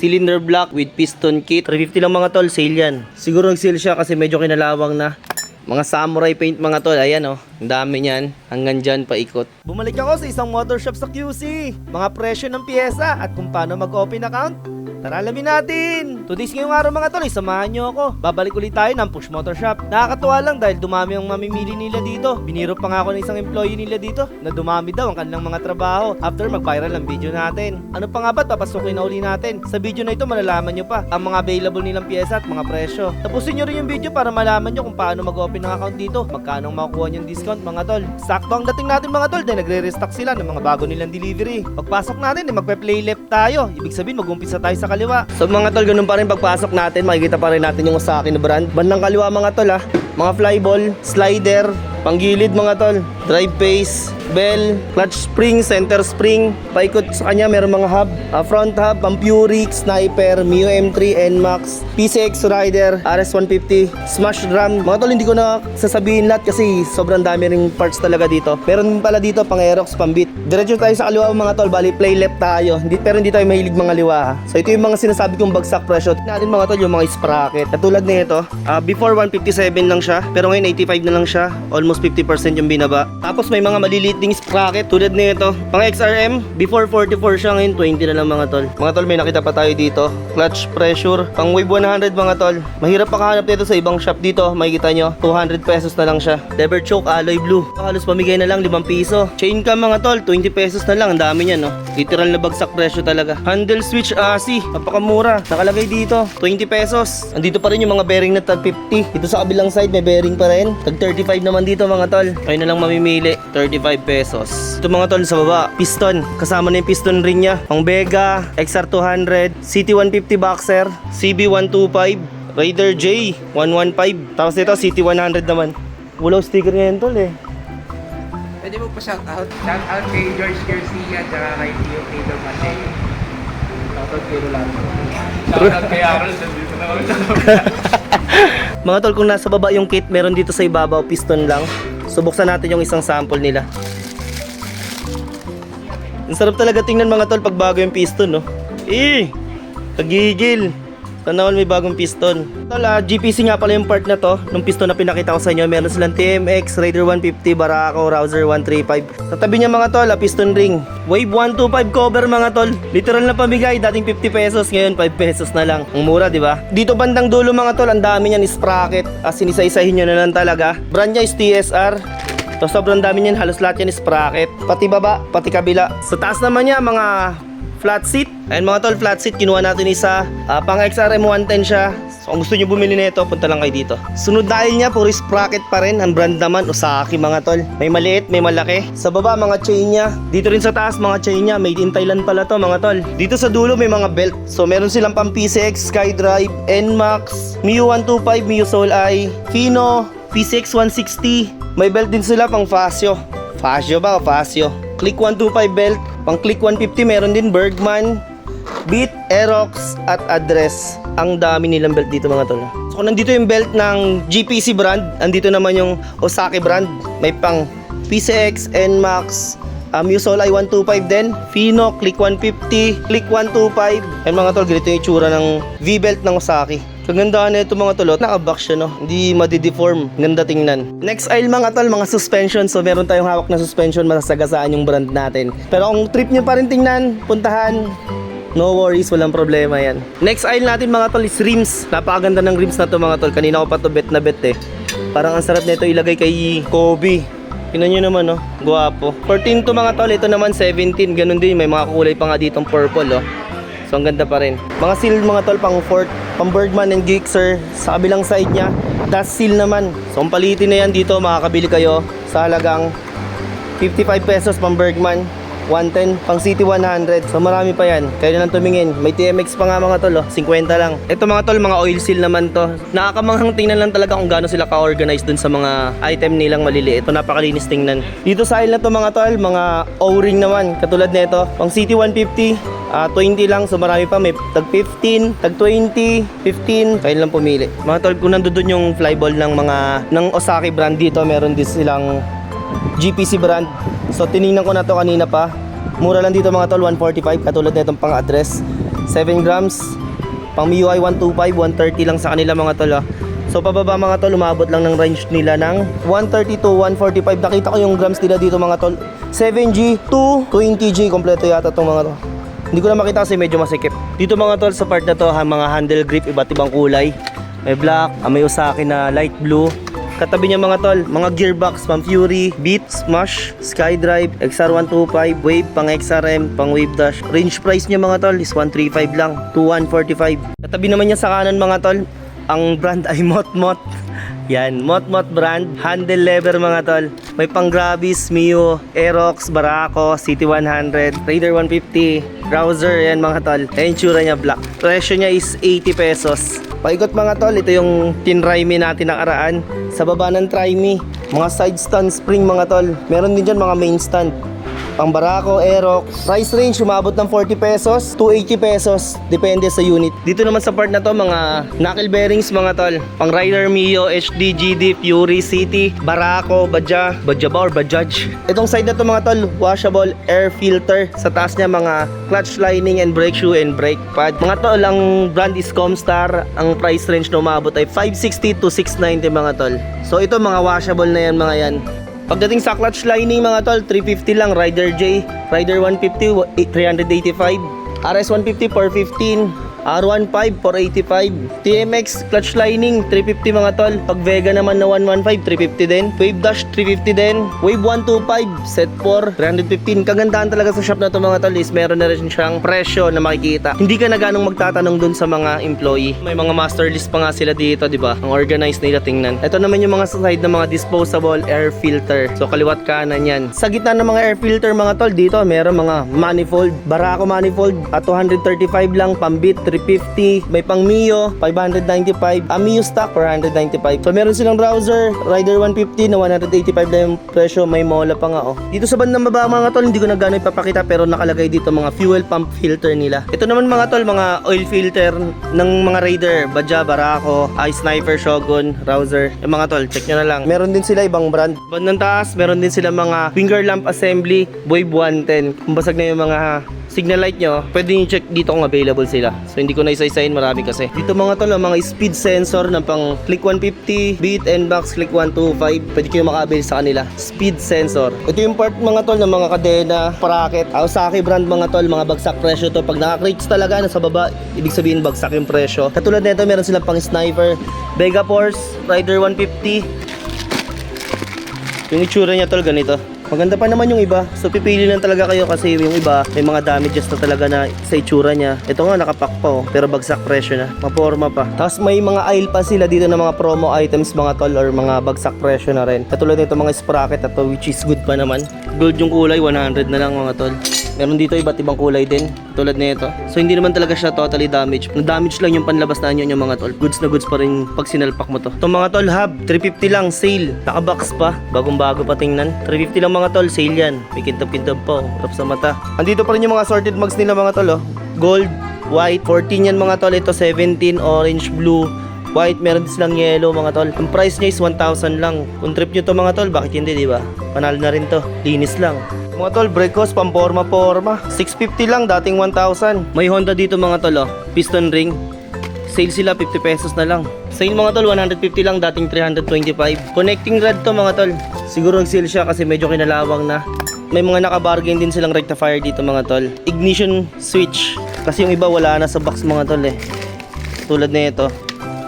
cylinder block with piston kit. 350 lang mga tol, sale yan. Siguro nag-sale siya kasi medyo kinalawang na. Mga samurai paint mga tol, ayan oh. Ang dami niyan. Hanggang dyan paikot. Bumalik ako sa isang motor shop sa QC. Mga presyo ng pyesa at kung paano mag-open account. Tara alamin natin! Today's ngayong araw mga tol, eh, samahan nyo ako. Babalik ulit tayo ng Push Motor Shop. Nakakatuwa lang dahil dumami ang mamimili nila dito. Biniro pa nga ako ng isang employee nila dito na dumami daw ang kanilang mga trabaho after mag-viral ang video natin. Ano pa nga ba papasukin na uli natin? Sa video na ito malalaman nyo pa ang mga available nilang pyesa at mga presyo. Tapusin nyo rin yung video para malaman nyo kung paano mag-open ng account dito. Magkano ang makukuha yung discount mga tol. Sakto ang dating natin mga tol dahil nagre-restock sila ng mga bago nilang delivery. Pagpasok natin, eh, magpe-play left tayo. Ibig sabihin mag-umpisa tayo sa kaliwa. So mga tol, ganun pa rin pagpasok natin, makikita pa rin natin yung Osaki na brand. Bandang kaliwa mga tol ah. Mga flyball, slider, panggilid mga tol, drive pace, bell, clutch spring, center spring, paikot sa kanya meron mga hub, ah, front hub, Pampuric, Sniper, Mio M3, NMAX, PCX Rider, RS150, Smash Drum. Mga tol, hindi ko na sasabihin lahat kasi sobrang dami ring parts talaga dito. Meron pala dito pang Aerox, pang beat. Diretso tayo sa kaliwa mga tol, bali play left tayo. Hindi, pero hindi tayo mahilig mga liwa. So ito yung mga sinasabi kong bagsak presyo. Tingnan natin mga tol yung mga sprocket. Katulad nito, ah, before 157 lang siya, pero ngayon 85 na lang siya. Almost 50% yung binaba. Tapos may mga maliliit ding sprocket tulad nito. Pang XRM, before 44 siya, ngayon 20 na lang mga tol. Mga tol, may nakita pa tayo dito. Clutch pressure, pang wave 100 mga tol. Mahirap makahanap nito sa ibang shop dito. Makikita nyo, 200 pesos na lang siya. Lever choke, alloy blue. Halos pamigay na lang 5 piso. Chain cam mga tol, 20 pesos na lang. Ang dami niyan, no? Literal na bagsak presyo talaga. Handle switch ASI, napakamura. Nakalagay dito, 20 pesos. Andito pa rin yung mga bearing na tag 50. Dito sa kabilang side, may bearing pa rin. Tag 35 naman dito mga tol. Kayo na lang mamimili, 35 pesos. Ito mga tol sa baba, piston. Kasama na yung piston ring niya. Pang Vega, XR200, CT150 Boxer, CB125, Raider J 115. Tapos ito CT100 naman. Wala sticker ngayon tol eh. Pwede mo pa shout out. Shout out kay George Garcia at kay Tio Pedro Mateo. Shout out kay Rolando. Shout out kay Aaron. Nandito na. Mga tol, kung nasa baba yung kit, meron dito sa ibabaw, piston lang. So buksan natin yung isang sample nila. Ang sarap talaga tingnan mga tol pag bago yung piston, no? Eh! Kagigil! Sana all may bagong piston. Tol, ah, GPC nga pala yung part na to. Nung piston na pinakita ko sa inyo, meron silang TMX, Raider 150, Barako, Rouser 135. Sa tabi niya mga tol, ah, piston ring. Wave 125 cover mga tol. Literal na pamigay, dating 50 pesos, ngayon 5 pesos na lang. Ang mura, di ba? Dito bandang dulo mga tol, ang dami niyan sprocket. As sinisa-isahin nyo na lang talaga. Brand niya is TSR. So sobrang dami niyan, halos lahat yan is sprocket. Pati baba, pati kabila. Sa taas naman niya, mga flat seat. Ayun mga tol, flat seat, kinuha natin isa. Ah, pang XRM 110 siya. So kung gusto nyo bumili nito, punta lang kayo dito. Sunod aisle niya, puro sprocket pa rin. Ang brand naman, Osaki mga tol. May maliit, may malaki. Sa baba, mga chain niya. Dito rin sa taas, mga chain niya. Made in Thailand pala to mga tol. Dito sa dulo, may mga belt. So meron silang pang PCX, Skydrive, NMAX, Miu 125, Miu Soul Eye, Fino, PCX 160. May belt din sila pang Fasio. Fasio ba o Fasio? Click 125 belt. Pang Click 150 meron din Bergman, Beat, Aerox at Address. Ang dami nilang belt dito mga tol. So kung nandito yung belt ng GPC brand, andito naman yung Osaki brand. May pang PCX, NMAX, um, Musol i 125 din, Fino, Click 150, Click 125. Ayun mga tol, ganito yung itsura ng V-belt ng Osaki. Kagandahan na ito mga tolot, naka-box siya no, hindi madideform, ganda tingnan. Next aisle mga tol, mga suspension, so meron tayong hawak na suspension, masasagasaan yung brand natin. Pero kung trip nyo pa rin tingnan, puntahan, No worries, walang problema yan. Next aisle natin mga tol is rims. Napakaganda ng rims na to mga tol. Kanina ko pa to bet na bet eh. Parang ang sarap nito ilagay kay Kobe. Tingnan nyo naman oh, guwapo. 14 to mga tol, ito naman 17. Ganun din, may mga kulay pa nga ditong purple oh. So ang ganda pa rin. Mga seal mga tol pang Fort, pang Bergman and Gixxer. Sa kabilang side niya, dust seal naman. So ang palitin na yan dito, makakabili kayo sa halagang 55 pesos pang Bergman. 110 pang City 100. So marami pa yan. Kayo na lang tumingin. May TMX pa nga mga tol, oh. 50 lang. Ito mga tol, mga oil seal naman to. Nakakamanghang tingnan lang talaga kung gaano sila ka-organize dun sa mga item nilang maliliit. Ito napakalinis tingnan. Dito sa aisle na to mga tol, mga O-ring naman. Katulad nito, pang City 150, Ah, 20 lang, so marami pa. May tag 15, tag 20, 15. Kayo lang pumili. Mga tol, kung nandun yung flyball ng mga, ng Osaki brand dito, meron din silang GPC brand. So tiningnan ko na to kanina pa. Mura lang dito mga tol, 145 katulad nitong pang address. 7 grams. Pang MIUI 125, 130 lang sa kanila mga tol ah. So pababa mga tol, umabot lang ng range nila ng 130 to 145. Nakita ko yung grams nila dito mga tol. 7G to 20G, kompleto yata itong mga to. Hindi ko na makita kasi medyo masikip. Dito mga tol, sa part na to, ha, mga handle grip, iba't ibang kulay. May black, ah, may Usaki na light blue. Katabi niya mga tol, mga gearbox, pang Fury, Beat, Smash, Skydrive, XR125, Wave, pang XRM, pang Wave Dash. Range price niya mga tol is 135 lang to 145. Katabi naman niya sa kanan mga tol, ang brand ay Motmot. Yan, Motmot brand, handle lever mga tol. May pang Gravis, Mio, Aerox, Barako, City 100, Raider 150, Browser, yan mga tol. Tsura niya, black. Presyo niya is 80 pesos. Paikot mga tol, ito yung tinry me natin nakaraan. Sa baba ng try me, mga side stand spring mga tol. Meron din dyan mga main stand. Pang Barako, Aerox. Price range umabot ng 40 pesos to 80 pesos. Depende sa unit. Dito naman sa part na to, mga knuckle bearings mga tol. Pang Rider Mio, HD, GD, Fury, City, Barako, Badja, Badja ba or Bajaj? Itong side na to mga tol, washable air filter. Sa taas niya mga clutch lining and brake shoe and brake pad. Mga tol, ang brand is Comstar. Ang price range na umabot ay 560 to 690 mga tol. So ito mga washable na yan mga yan. Pagdating sa clutch lining mga tol, 350 lang Rider J, Rider 150 wa- 385, RS 150 415, R15 485, TMX clutch lining 350 mga tol. Pag Vega naman na 115 350 din, Wave Dash 350 din, Wave 125 set 4 315. Kagandahan talaga sa shop na to mga tol is meron na rin siyang presyo na makikita. Hindi ka na ganong magtatanong dun sa mga employee. May mga master list pa nga sila dito, di ba? Ang organized nila tingnan. Ito naman yung mga side ng mga disposable air filter. So kaliwat kanan yan. Sa gitna ng mga air filter mga tol, dito meron mga manifold. Barako manifold at 235 lang, pambit 350, may pang Mio 595, ah, Mio stock 495. So meron silang browser, Rider 150 na 185 lang yung presyo, may mola pa nga oh. Dito sa bandang baba mga tol, hindi ko na gano'y ipapakita pero nakalagay dito mga fuel pump filter nila. Ito naman mga tol, mga oil filter ng mga Raider, Badja, Barako, Eye Sniper, Shogun, Rouser. Yung mga tol, check nyo na lang. Meron din sila ibang brand. Bandang taas, meron din sila mga finger lamp assembly, Wave 110. Kung basag na yung mga signal light nyo, pwede nyo check dito kung available sila. So hindi ko na isa-isahin, marami kasi. Dito mga tol, ang mga speed sensor ng pang click 150, beat and box click 125, pwede kayo makabil sa kanila. Speed sensor. Ito yung part mga tol ng mga kadena, bracket. Aosaki brand mga tol, mga bagsak presyo to. Pag naka-crates talaga nasa baba, ibig sabihin bagsak yung presyo. Katulad nito, meron silang pang sniper, Vega Force, Rider 150, yung itsura niya tol ganito. Maganda pa naman yung iba. So pipili lang talaga kayo kasi yung iba may mga damages na talaga na sa itsura niya. Ito nga nakapak pa oh, pero bagsak presyo na. Maporma pa. Tapos may mga aisle pa sila dito ng mga promo items mga tol or mga bagsak presyo na rin. Katulad nito mga sprocket at to which is good pa naman. Gold yung kulay 100 na lang mga tol. Meron dito iba't ibang kulay din, tulad nito. So hindi naman talaga siya totally damaged. Na-damage lang yung panlabas na yung mga tol. Goods na goods pa rin pag sinalpak mo to. Itong mga tol, hub, 350 lang, sale. Nakabox pa, bagong bago pa tingnan. 350 lang mga tol, sale yan. May kintab-kintab pa, oh. Harap sa mata. Andito pa rin yung mga sorted mugs nila mga tol, oh. Gold, white, 14 yan mga tol. Ito 17, orange, blue, White, meron din silang yellow mga tol. Ang price niya is 1,000 lang. Kung trip nyo to mga tol, bakit hindi, di ba? Panalo na rin to. Linis lang. Mga tol, brake hose, pamporma-porma. 650 lang, dating 1,000. May Honda dito mga tol, oh. Piston ring. Sale sila, 50 pesos na lang. Sale mga tol, 150 lang, dating 325. Connecting rod to mga tol. Siguro nag-sale siya kasi medyo kinalawang na. May mga nakabargain din silang rectifier dito mga tol. Ignition switch. Kasi yung iba wala na sa box mga tol eh. Tulad na ito.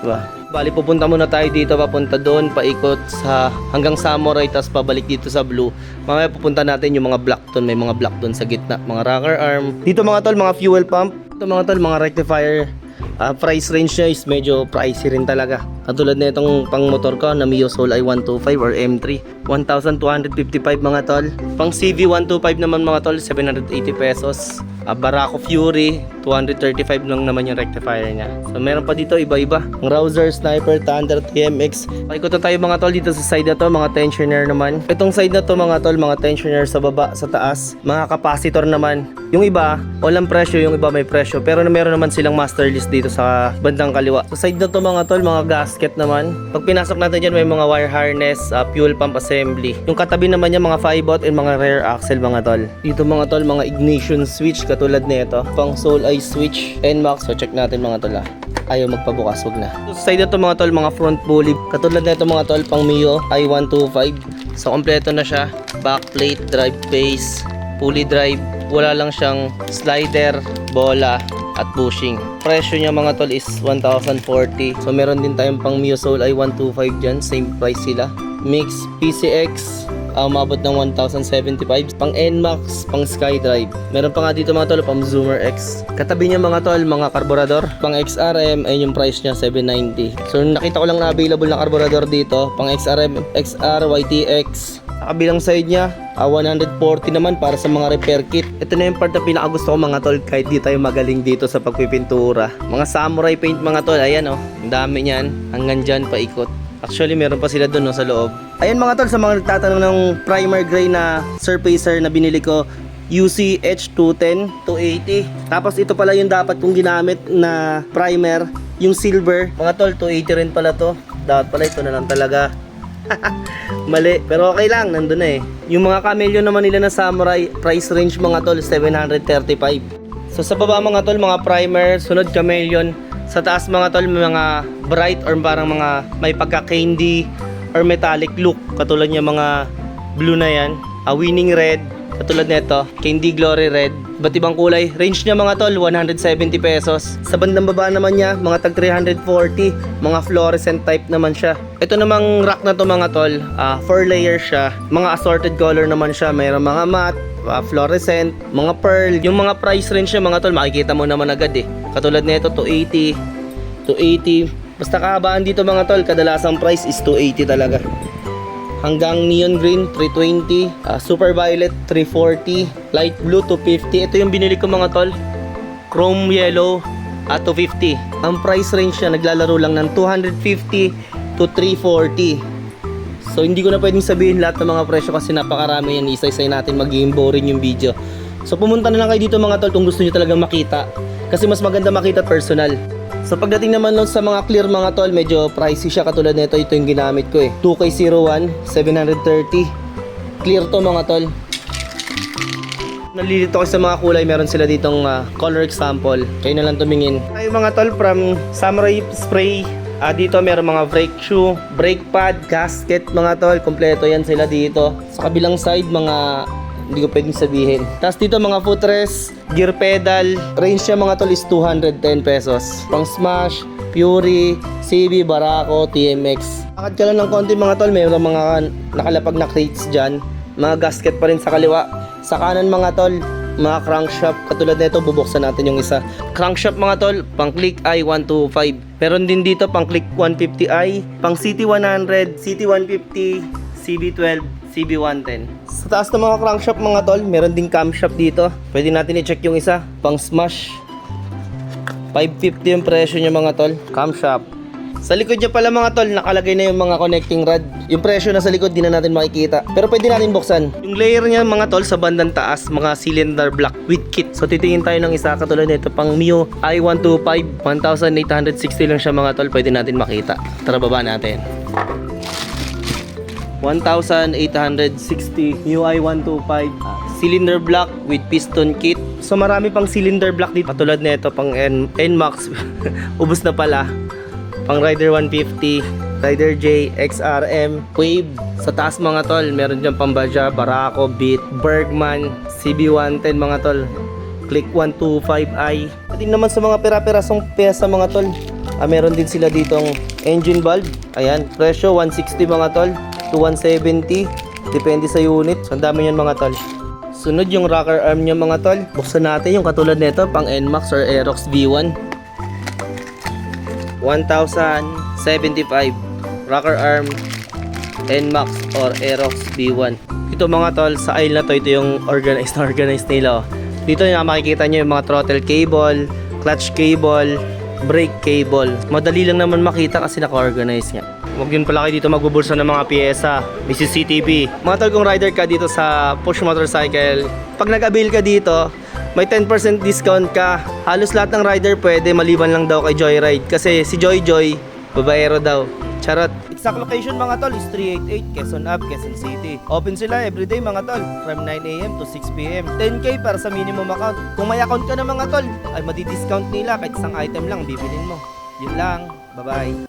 Diba? Bali, pupunta muna tayo dito, papunta doon, paikot sa hanggang Samurai, tapos pabalik dito sa Blue. Mamaya pupunta natin yung mga black doon, may mga black doon sa gitna, mga rocker arm. Dito mga tol, mga fuel pump. Ito mga tol, mga rectifier. Ah, price range niya is medyo pricey rin talaga. Katulad na itong pang motor ko na Mio Soul i125 or M3. 1,255 mga tol. Pang CV 125 naman mga tol, 780 pesos. Ah, Barako Fury, 235 lang naman yung rectifier niya. So meron pa dito iba-iba. Ang Rouser, Sniper, Thunder, TMX. Paikot na tayo mga tol dito sa side na to, mga tensioner naman. Itong side na to mga tol, mga tensioner sa baba, sa taas. Mga capacitor naman. Yung iba, walang presyo, yung iba may presyo. Pero meron naman silang master list dito sa bandang kaliwa. Sa side na to mga tol, mga gasket naman. Pag pinasok natin dyan, may mga wire harness, ah, fuel pump assembly. Yung katabi naman niya, mga 5 out and mga rear axle mga tol. Dito mga tol, mga ignition switch, katulad nito. Pang Soul Eye Switch NMAX. So check natin mga tol ah. Ayaw magpabukas, wag na. So, side na to mga tol, mga front pulley. Katulad nito mga tol, pang Mio i125. So kompleto na siya. Backplate, drive base, pulley drive. Wala lang siyang slider, bola, at bushing. Presyo niya mga tol is 1,040. So meron din tayong pang Mio Soul i125 dyan. Same price sila. Mix PCX uh, umabot ng 1,075 pang NMAX, pang SkyDrive meron pa nga dito mga tol, pang Zoomer X katabi niya mga tol, mga karburador pang XRM, ayun yung price niya 790 so nakita ko lang na available na karburador dito pang XRM, XR, YTX sa kabilang side niya, ah, 140 naman para sa mga repair kit. Ito na yung part na pinakagusto ko mga tol kahit di tayo magaling dito sa pagpipintura. Mga samurai paint mga tol, ayan oh, ang dami niyan. Hanggang dyan paikot. Actually, meron pa sila doon no, sa loob. Ayan mga tol, sa mga nagtatanong ng primer gray na surfacer na binili ko, UC H210 280. Tapos ito pala yung dapat kong ginamit na primer, yung silver. Mga tol, 280 rin pala to. Dapat pala ito na lang talaga. Mali, pero okay lang, nandun na eh. Yung mga camello naman nila na samurai, price range mga tol, 735. So sa baba mga tol, mga primer, sunod chameleon. Sa taas mga tol, mga bright or parang mga may pagka-candy or metallic look. Katulad niya mga blue na yan. A winning red, katulad nito, candy glory red. Ba't ibang kulay? Range niya mga tol, 170 pesos. Sa bandang baba naman niya, mga tag 340, mga fluorescent type naman siya. Ito namang rack na to mga tol, 4 layer siya. Mga assorted color naman siya. Mayroong mga matte, uh, fluorescent, mga pearl. Yung mga price range niya mga tol, makikita mo naman agad eh. Katulad nito, 280, 280. Basta kahabaan dito mga tol, kadalasang price is 280 talaga. Hanggang neon green, 320. ah, super violet, 340. Light blue, 250. Ito yung binili ko mga tol. Chrome yellow, at 250. Ang price range niya naglalaro lang ng 250 to 340. So hindi ko na pwedeng sabihin lahat ng mga presyo kasi napakarami yan. Isa-isa natin magiging boring yung video. So pumunta na lang kayo dito mga tol kung gusto niyo talagang makita. Kasi mas maganda makita personal. So pagdating naman nun sa mga clear mga tol, medyo pricey siya katulad nito. Ito yung ginamit ko eh. 2K01, 730. Clear to mga tol. Nalilito ko sa mga kulay, meron sila ditong ah, color example. Kayo na lang tumingin. Tayo mga tol from Samurai Spray. Ah, dito meron mga brake shoe, brake pad, gasket mga tol. Kompleto yan sila dito. Sa kabilang side, mga hindi ko pwedeng sabihin. Tapos dito mga footrest, gear pedal. Range niya mga tol is 210 pesos. Pang Smash, Fury, CB, Barako, TMX. Akad ka lang ng konti mga tol, mayroong mga nakalapag na crates dyan. Mga gasket pa rin sa kaliwa. Sa kanan mga tol, mga crankshaft. Katulad nito, bubuksan natin yung isa. Crankshaft mga tol, pang click i125. Meron din dito pang click 150i, pang CT100, CT150, CB12, CB110. Sa taas ng mga crankshaft mga tol, meron din camshaft dito. Pwede natin i-check yung isa. Pang smash. 550 yung presyo niya mga tol. Camshaft. Sa likod niya pala mga tol, nakalagay na yung mga connecting rod. Yung presyo na sa likod, di na natin makikita. Pero pwede natin buksan. Yung layer niya mga tol, sa bandang taas, mga cylinder block with kit. So titingin tayo ng isa katulad nito, pang Mio i125, 1,860 lang siya mga tol, pwede natin makita. Tara baba natin. 1,860 MIUI 125 ah, cylinder block with piston kit. So marami pang cylinder block dito. Patulad nito pang N NMAX. Ubos na pala. Pang Rider 150 Rider J XRM Wave sa taas mga tol meron dyan pang Baja Barako Beat Bergman CB110 mga tol. Click 125i Pagdating naman sa mga pera-perasong pesa mga tol. Ah, meron din sila ditong engine valve ayan presyo 160 mga tol to 170 depende sa unit. So, ang dami yan mga tol. Sunod yung rocker arm niya mga tol. Buksan natin yung katulad nito pang NMAX or Aerox V1 1,075 rocker arm NMAX or Aerox V1 ito mga tol sa aisle na to ito yung organized na organized nila oh. dito na makikita nyo yung mga throttle cable clutch cable brake cable. Madali lang naman makita kasi naka-organize nga Huwag yun pala kayo dito magbubulsa ng mga pyesa. May CCTV. Mga tol, rider ka dito sa Push Motorcycle, pag nag-avail ka dito, may 10% discount ka. Halos lahat ng rider pwede, maliban lang daw kay Joyride. Kasi si Joy Joy, babaero daw. Charot. Exact location mga tol is 388 Quezon Ave, Quezon. City. Open sila everyday mga tol, from 9am to 6pm. 10k para sa minimum account. Kung may account ka na mga tol, ay madi-discount nila kahit isang item lang bibilin mo. Yun lang. Bye-bye.